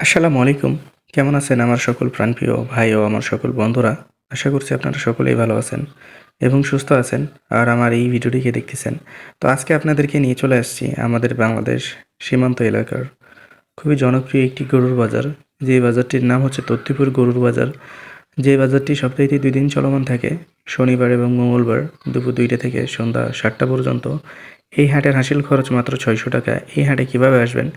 আসসালামু আলাইকুম। কেমন আছেন আমার সকল প্রাণপ্রিয় ভাই ও আমার সকল বন্ধুরা? আশা করছি আপনারা সকলেই ভালো আছেন এবং সুস্থ আছেন আর আমার এই ভিডিওটিকে দেখতেছেন। তো আজকে আপনাদেরকে নিয়ে চলে আসছি আমাদের বাংলাদেশ সীমান্ত এলাকার খুবই জনপ্রিয় একটি গরুর বাজার। যে বাজারটির নাম হচ্ছে তত্তিপুর গরুর বাজার। যে বাজারটি সপ্তাহে দুই দিন চলমান থাকে। শনিবার এবং মঙ্গলবার দুপুর দুইটা থেকে সন্ধ্যা সাতটা পর্যন্ত এই হাটের হাসিল খরচ মাত্র ছয়শো টাকা। এই হাটে কীভাবে আসবেন?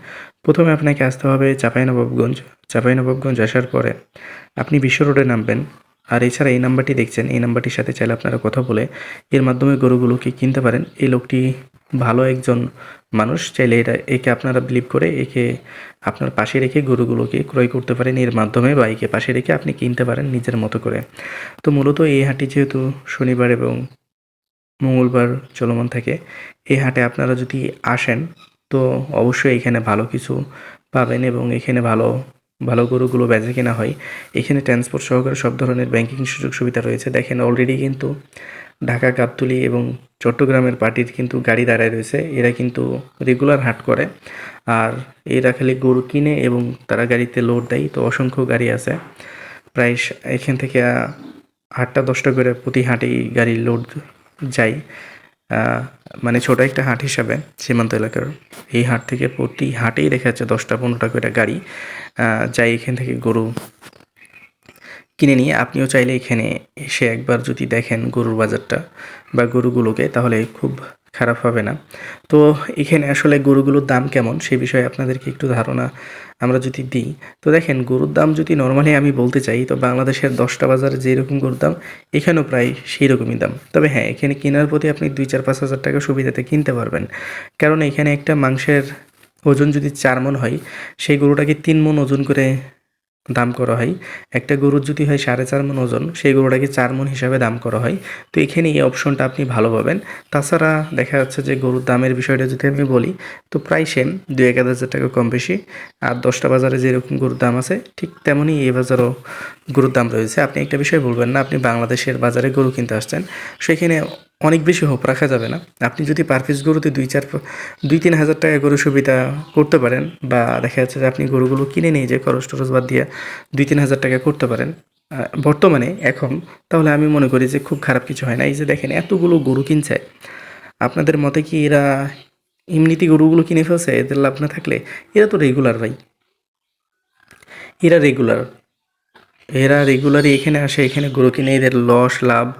প্রথমে আপনাকে আসতে হবে চাঁপাইনবাবগঞ্জ। চাঁপাইনবাবগঞ্জ আসার পরে আপনি বিশ্ব রোডে নামবেন। আর এছাড়া এই নাম্বারটি দেখছেন, এই নাম্বারটির সাথে চাইলে আপনারা কথা বলে এর মাধ্যমে গরুগুলোকে কিনতে পারেন। এই লোকটি ভালো একজন মানুষ, চাইলে এটা একে আপনারা বিলিভ করে একে আপনার পাশে রেখে গরুগুলোকে ক্রয় করতে পারেন। এর মাধ্যমে বা একে পাশে রেখে আপনি কিনতে পারেন নিজের মতো করে। তো মূলত এই হাটটি যেহেতু শনিবার এবং মঙ্গলবার চলমান থাকে। এই হাটে আপনারা যদি আসেন, তো অবশ্যই এখানে ভালো কিছু পাবেন এবং এখানে ভালো ভালো গরুগুলো বেচে কেনা হয়। এখানে ট্রান্সপোর্ট সহকারে সব ধরনের ব্যাংকিং সুযোগ সুবিধা রয়েছে। দেখেন অলরেডি কিন্তু ঢাকা, গাবতুলি এবং চট্টগ্রামের পার্টির কিন্তু গাড়ি দাঁড়ায় রয়েছে। এরা কিন্তু রেগুলার হাট করে। আর এরা খালি গরু কিনে এবং তারা গাড়িতে লোড দেয়। তো অসংখ্য গাড়ি আছে। প্রায় এখান থেকে আটটা, দশটা করে প্রতি হাটেই গাড়ি লোড আহ, মানে ছোট একটা হাট হিসাবে সীমান্ত এলাকার এই হাট থেকে প্রতি হাটেই দেখা যাচ্ছে দশটা পনেরোটা করে গাড়ি যাই এখান থেকে গরু কিনে নিয়ে আপনিও চাইলে এখানে এসে একবার যদি দেখেন গরুর বাজারটা বা গরুগুলোকে, তাহলে খুব খারাপ হবে না। তো এখানে আসলে গরুগুলোর দাম কেমন সে বিষয়ে আপনাদেরকে একটু ধারণা আমরা যদি দিই। তো দেখেন, গরুর দাম যদি নর্মালি আমি বলতে চাই, তো বাংলাদেশের দশটা বাজারে যেরকম গরুর দাম, এখানেও প্রায় সেই রকমই দাম। তবে হ্যাঁ এখানে কেনার প্রতি আপনি দুই চার পাঁচ হাজার টাকা সুবিধাতে কিনতে পারবেন। কারণ এখানে একটা মাংসের ওজন যদি চার মন হয়, সেই গরুটাকে তিন মন ওজন করে দাম করা হয়। একটা গরুর যদি হয় সাড়ে চার মন ওজন, সেই গরুটাকে চার মন হিসাবে দাম করা হয়। তো এখানে এই অপশনটা আপনি ভালো পাবেন। তাছাড়া দেখা যাচ্ছে যে গরুর দামের বিষয়টা যদি আমি বলি, তো প্রায় সেম দু এক হাজার টাকা কম বেশি। আর দশটা বাজারে যেরকম গরুর দাম আছে, ঠিক তেমনই এই বাজারও গরুর দাম রয়েছে। আপনি একটা বিষয় বলবেন না, আপনি বাংলাদেশের বাজারে গরু কিনতে আসছেন। সেখানে অনেক বেশি হোপ রাখা যাবে না। আপনি যদি পার পিস গরুতে দুই চার দুই তিন হাজার টাকা গরু সুবিধা করতে পারেন বা দেখা যাচ্ছে যে আপনি গরুগুলো কিনে নিয়ে যে খরচ টরচ বাদ দিয়ে দুই তিন হাজার টাকা করতে পারেন বর্তমানে, এখন, তাহলে আমি মনে করি যে খুব খারাপ কিছু হয় না। এই যে দেখেন এতগুলো গরু কিনছে, আপনাদের মতে কি এরা এমনিতে গরুগুলো কিনে ফেলছে? এদের লাভ না থাকলে এরা তো রেগুলার ভাই। এরা রেগুলার এরা রেগুলারই এখানে আসে, এখানে গরু কিনে এদের লস, লাভ,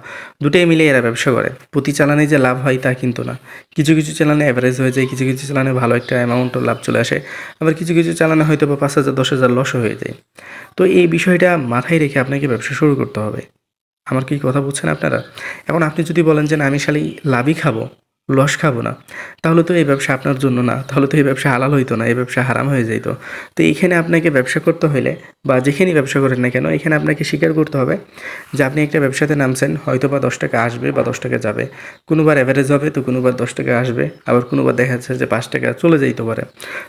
দুটোই মিলে এরা ব্যবসা করে। প্রতি চালানে যে লাভ হয় তা কিন্তু না। কিছু কিছু চালানে অ্যাভারেজ হয়ে যায়, কিছু কিছু চালানে ভালো একটা অ্যামাউন্ট লাভ চলে আসে। আবার কিছু কিছু চালানে হয়তো বা পাঁচ হাজার, দশ হাজার লসও হয়ে যায়। তো এই বিষয়টা মাথায় রেখে আপনাকে ব্যবসা শুরু করতে হবে। আমার কি কথা বুঝছেন আপনারা? এখন আপনি যদি বলেন যে, না, আমি শালি লাভই খাব লস খাব না। তাহলে তো এই ব্যবসা আপনার জন্য না। তাহলে তো এই ব্যবসা হালাল হইতো না, এই ব্যবসা হারাম হয়ে যেত তো এইখানে আপনাকে ব্যবসা করতে হলে বা যেখানেই ব্যবসা করেন না কেন, এখানে আপনাকে স্বীকার করতে হবে যে আপনি একটা ব্যবসাতে নামছেন হয়তো বা দশ টাকা আসবে বা দশ টাকা যাবে। কোনোবার অ্যাভারেজ হবে তো কোনোবার দশ টাকা আসবে, আবার কোনোবার দেখা যাচ্ছে যে পাঁচ টাকা চলে যাইতে পারে।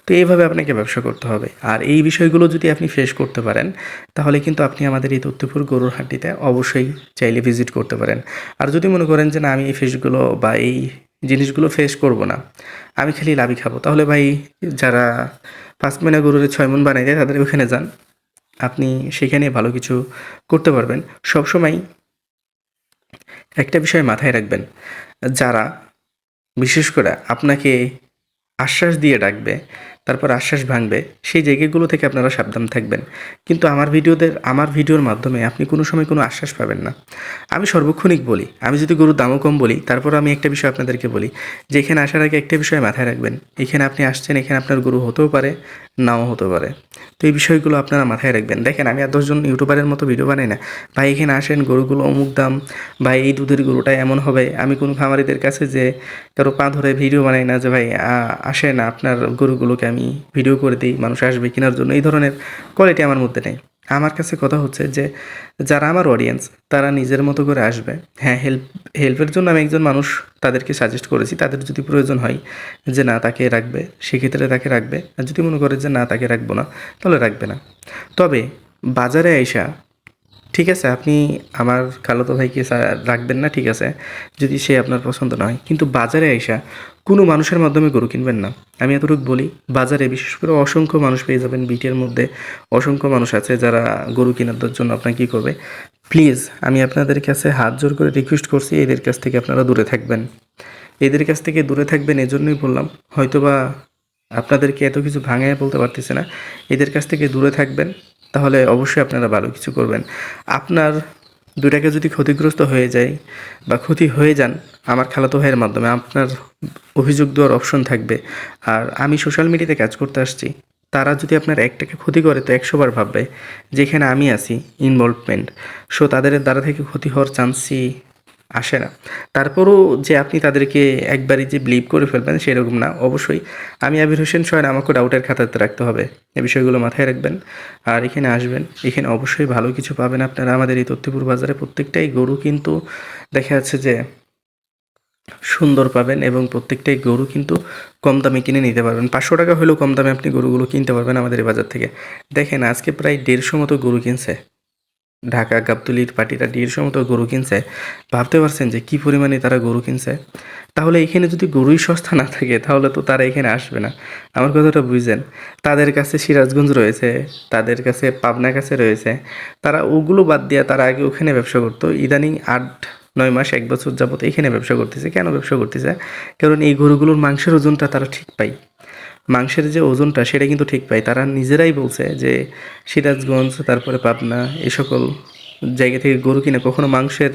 তো এইভাবে আপনাকে ব্যবসা করতে হবে। আর এই বিষয়গুলো যদি আপনি ফেস করতে পারেন, তাহলে কিন্তু আপনি আমাদের এই তথ্যপুর গরুর হাটটিতে অবশ্যই চাইলে ভিজিট করতে পারেন। আর যদি মনে করেন যে না, আমি এই ফেসগুলো বা এই জিনিসগুলো ফেস করব না। আমি খালি লাভি খাব। তাহলে ভাই, যারা পাঁচ মিনা গরুরে ছয় মন বানাই দেয়, তাদের ওখানে যান। আপনি সেখানে ভালো কিছু করতে পারবেন। সবসময় একটা বিষয় মাথায় রাখবেন। যারা, বিশেষ করে আপনাকে আশ্বাস দিয়ে ডাকবে তারপর আশ্বাস ভাঙবে, সেই জায়গাগুলো থেকে আপনারা সাবধান থাকবেন। কিন্তু আমার ভিডিওদের, আমার ভিডিওর মাধ্যমে আপনি কোনো সময় কোনো আশ্বাস পাবেন না। আমি সর্বক্ষণিক বলি, আমি যদি গরুর দামও কম বলি, তারপর আমি একটা বিষয় আপনাদেরকে বলি যে এখানে আসার আগে একটা বিষয় মাথায় রাখবেন, এখানে আপনি আসছেন, এখানে আপনার গরু হতেও পারে, নাও হতে পারে। তো এই বিষয়গুলো আপনারা মাথায় রাখবেন। দেখেন, আমি আর দশজন ইউটিউবারের মতো ভিডিও বানাই না। ভাই, এখানে আসেন, গরুগুলো অমুক দাম বা এই দুধের গরুটা এমন হবে। আমি কোনো খামারিদের কাছে যে কারও পা ধরে ভিডিও বানাই না যে, ভাই আসেন, আপনার গরুগুলোকে আমি ভিডিও করে দিই, মানুষ আসবে কেনার জন্য, এই ধরনের কোয়ালিটি আমার মধ্যে নেই। আমার কাছে কথা হচ্ছে যে, যারা আমার অডিয়েন্স তারা নিজের মতো করে আসবে। হ্যাঁ হেল্প হেল্পের জন্য আমি একজন মানুষ তাদেরকে সাজেস্ট করেছি, তাদের যদি প্রয়োজন হয় যে না তাকে রাখবে, সেক্ষেত্রে তাকে রাখবে। আর যদি মনে করে যে না তাকে রাখব না, তাহলে রাখবে না। তবে বাজারে আইসা ঠিক আছে, আপনি আমার খালাতো ভাইকে রাখবেন না, ঠিক আছে। যদি সে আপনার পছন্দ না হয়। কিন্তু বাজারে আইসা কোনো মানুষের মাধ্যমে গরু কিনবেন না। আমি এতটুকু বলি, বাজারে বিশেষ করে অসংখ্য মানুষ পেয়ে যাবেন বিটের মধ্যে। অসংখ্য মানুষ আছে যারা গরু কেনার জন্য আপনাকে কী করবে। প্লিজ, আমি আপনাদের কাছে হাত জোর করে রিকোয়েস্ট করছি, এদের কাছ থেকে আপনারা দূরে থাকবেন। এদের কাছ থেকে দূরে থাকবেন এজন্যই বললাম, হয়তোবা আপনাদেরকে এত কিছু ভাঙায় বলতে পারতেছে না। এদের কাছ থেকে দূরে থাকবেন। তাহলে অবশ্যই আপনারা ভালো কিছু করবেন। আপনার দুটাকে যদি ক্ষতিগ্রস্ত হয়ে যায় বা ক্ষতি হয়ে যান, আমার খালাতো ভাইয়ের মাধ্যমে আপনার অভিযোগ দেওয়ার অপশন থাকবে। আর আমি সোশ্যাল মিডিয়াতে কাজ করতে আসছি, তারা যদি আপনার একটাকে ক্ষতি করে তো একশোবার ভাববে, যেখানে আমি আছি ইনভলভমেন্ট সো তাদের দ্বারা থেকে ক্ষতি হওয়ার চান্সই আসে না। তারপরও যে আপনি তাদেরকে একবারই যে বিলিভ করে ফেলবেন সেরকম না। অবশ্যই আমি আবির হোসেন সয়েন আমাকে ডাউটের খাতাতে রাখতে হবে। এই বিষয়গুলো মাথায় রাখবেন। আর এখানে আসবেন। এখানে অবশ্যই ভালো কিছু পাবেন আপনারা। আমাদের এই তথ্যপুর বাজারে প্রত্যেকটাই গরু কিন্তু দেখা যাচ্ছে যে সুন্দর পাবেন এবং প্রত্যেকটাই গরু কিন্তু কম দামে কিনে নিতে পারবেন। পাঁচশো টাকা হলেও কম দামে আপনি গরুগুলো কিনতে পারবেন আমাদের এই বাজার থেকে। দেখেন, আজকে প্রায় দেড়শো মতো গরু কিনছে। ঢাকা গাবতলির পার্টিরা দেড়শো মতো গরু কিনছে, ভাবতে পারছেন যে কী পরিমাণে তারা গরু কিনছে? তাহলে এখানে যদি গরুই সস্তা না থাকে, তাহলে তো তারা এখানে আসবে না। আমার কথাটা বুঝছেন? তাদের কাছে সিরাজগঞ্জ রয়েছে, তাদের কাছে পাবনা কাছে রয়েছে। তারা ওগুলো বাদ দিয়ে তারা আগে ওখানে ব্যবসা করতো। ইদানিং আট, নয় মাস, এক বছর যাবত এখানে ব্যবসা করতেছে। কেন ব্যবসা করতেছে? কারণ এই গরুগুলোর মাংসের ওজনটা তারা ঠিক পায়। মাংসের যে ওজনটা, সেটা কিন্তু ঠিক পায়। তারা নিজেরাই বলছে যে সিরাজগঞ্জ, তারপরে পাবনা, এ সকল জায়গা থেকে গরু কিনে কখনো মাংসের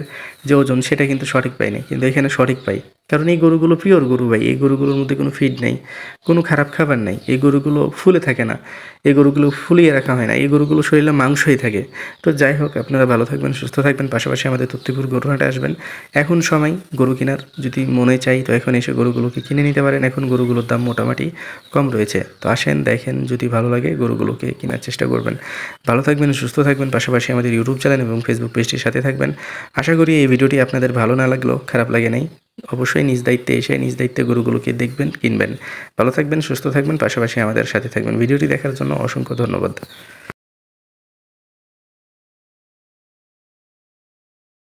যে ওজন সেটা কিন্তু সঠিক পায়নি কিন্তু এখানে সঠিক পাই। কারণ এই গরুগুলো পিওর গরু ভাই, এই গরুগুলোর মধ্যে কোনো ফিড নেই, কোনো খারাপ খাবার নেই, এই গরুগুলো ফুলে থাকে না, এই গরুগুলো ফুলিয়ে রাখা হয় না, এই গরুগুলো শরীরে মাংসই থাকে। তো যাই হোক, আপনারা ভালো থাকবেন, সুস্থ থাকবেন, পাশাপাশি আমাদের তত্ত্বপুর গরুহাটে আসবেন। এখন সময় গরু কেনার, যদি মনে চাই, তো এখন এসে গরুগুলোকে কিনে নিতে পারেন। এখন গরুগুলোর দাম মোটামুটি কম রয়েছে। তো আসেন, দেখেন, যদি ভালো লাগে, গরুগুলোকে কেনার চেষ্টা করবেন। ভালো থাকবেন, সুস্থ থাকবেন, পাশাপাশি আমাদের ইউটিউব চ্যানেল এবং ফেসবুক পেজটির সাথে থাকবেন। আশা করি এই ভিডিওটি আপনাদের ভালো না লাগল খারাপ লাগে নাই। অবশ্যই নিজ দায়িত্বে এসে নিজ দায়িত্বে গরুগুলোকে দেখবেন, কিনবেন। ভালো থাকবেন, সুস্থ থাকবেন, পাশাপাশি আমাদের সাথে থাকবেন। ভিডিওটি দেখার জন্য অসংখ্য ধন্যবাদ।